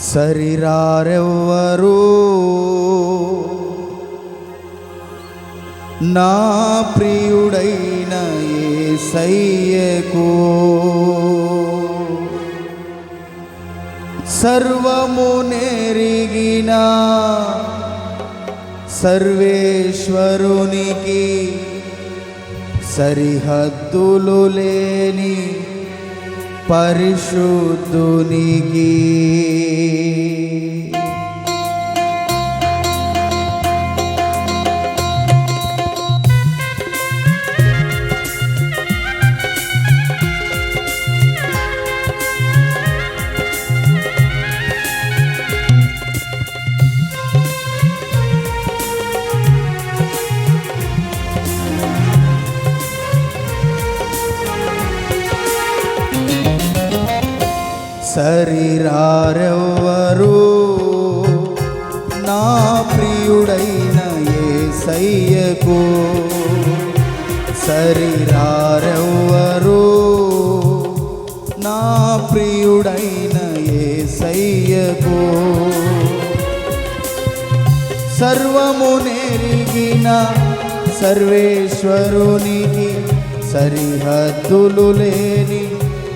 సరిరారెవ్వరు? నా ప్రియుడైన యేసయ్యకు సర్వము నెరిగిన సర్వేశ్వరునికి సరిహద్దులు లేని పరిశుద్ధునికి సరిరారెవ్వరు? నా ప్రియుడైన ఏ సయ్యకు సరిరారెవ్వరు? నా ప్రియుడైన ఏ సయ్యకు సర్వము నెరిగిన సర్వేశ్వరునికి సరిహద్దులు లేని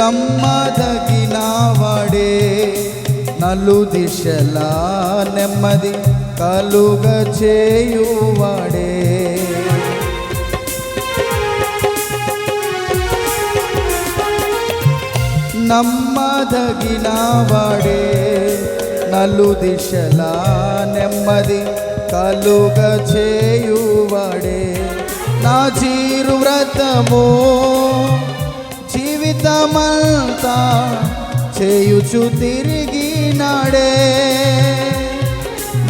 నమ్మదగిన వాడే నలు దిశలా నెమ్మది కలుగ చేయువాడే. నమ్మదగిన వాడే నలు దిశలా నెమ్మది కలుగ చేయువాడే. నా జీరు వ్రతమో జీవితమంతా చేయుచు తిరిగి నాడే.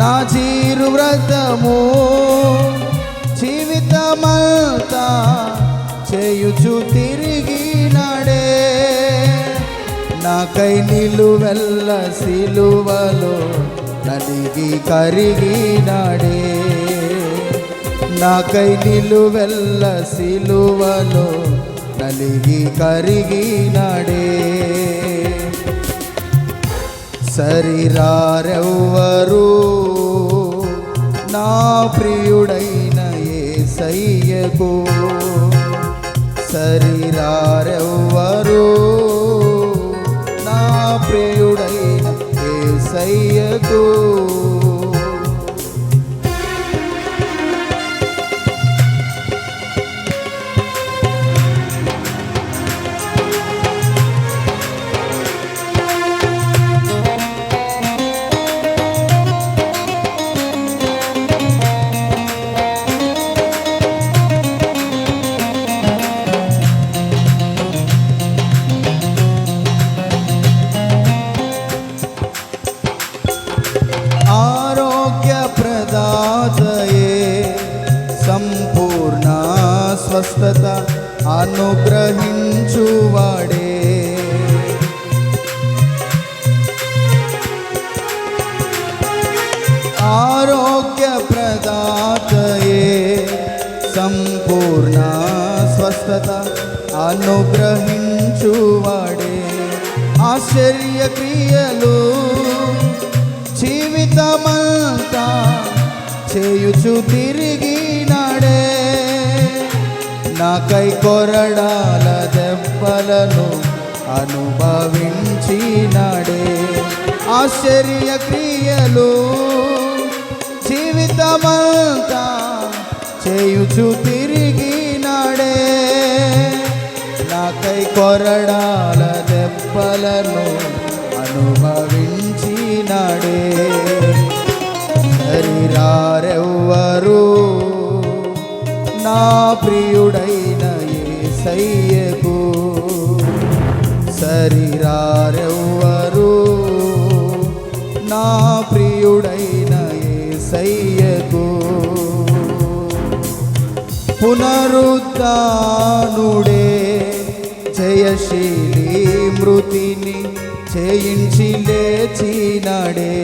నా చీరు వ్రతము జీవితమంతా చేయుచు తిరిగి నాడే. నాకై నిలువెల్ల సిలువలో నలిగి కరిగి నాడే. నాకై నిలువెల్ల సిలువలో నలిగి కరిగినాడే. సరిరారెవ్వరు నా ప్రియుడైన ఏ సయ్యకు సరిరారెవ్వరు నా ప్రియుడైన ఏ సయ్యకు అనుగ్రహించువాడే. ఆరోగ్య ప్రదాతయే సంపూర్ణ స్వస్థత అనుగ్రహించువాడే. ఆశ్చర్య క్రియలు జీవితమంతా చేయుచు తిరిగినాడే నాకై కొరడాల దెబ్బలను అనుభవించినాడే. ఆశ్చర్య క్రియలు జీవితమంతా చేయుచు తిరిగినాడే. నాకై కొరడాల దెబ్బలను అనుభవించినాడే. హరిరా నా ప్రియుడైన యేసయ్యకు శరీరారెవ్వరు నా ప్రియుడైన యేసయ్యకు పునరుద్ధానుడే జయశీలి మృతిని చేయించి లేచినడే.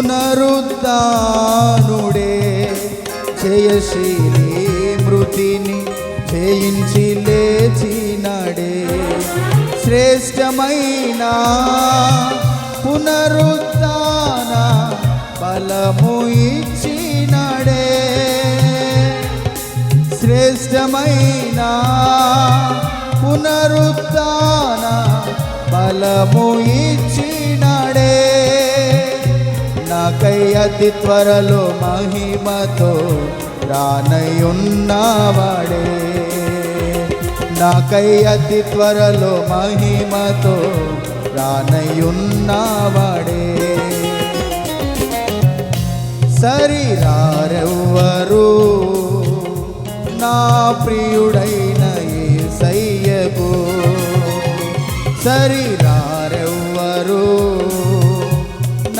పునరుద్ధానుడే. జయశీలి మృతిని జయించి లేచినడే. శ్రేష్టమైన పునరుద్ధాన బలము ఇచ్చినడే. శ్రేష్టమైన పునరుద్ధాన బలము ఇచ్చినడే. నాకై అతి త్వరలో మహిమతో రానయున్నవాడే. నాకై అతి త్వరలో మహిమతో రానయున్నవాడే. సరిరారెవ్వరు నా ప్రియుడైన ఏ సయ్యకు సరిరా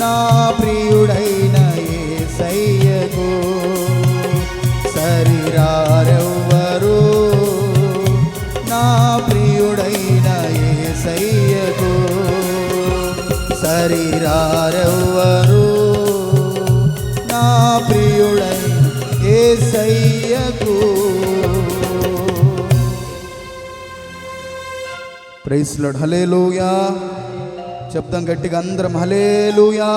నా ప్రియుడైన యేసయ్యకు సరిరారెవ్వరు నా ప్రియుడైన యేసయ్యకు సరిరారెవ్వరు నా ప్రియుడైన యేసయ్యకు ప్రైస్ లార్డ్ హల్లెలూయా. చెప్దాం గట్టిగా అందరం. హలేలుయా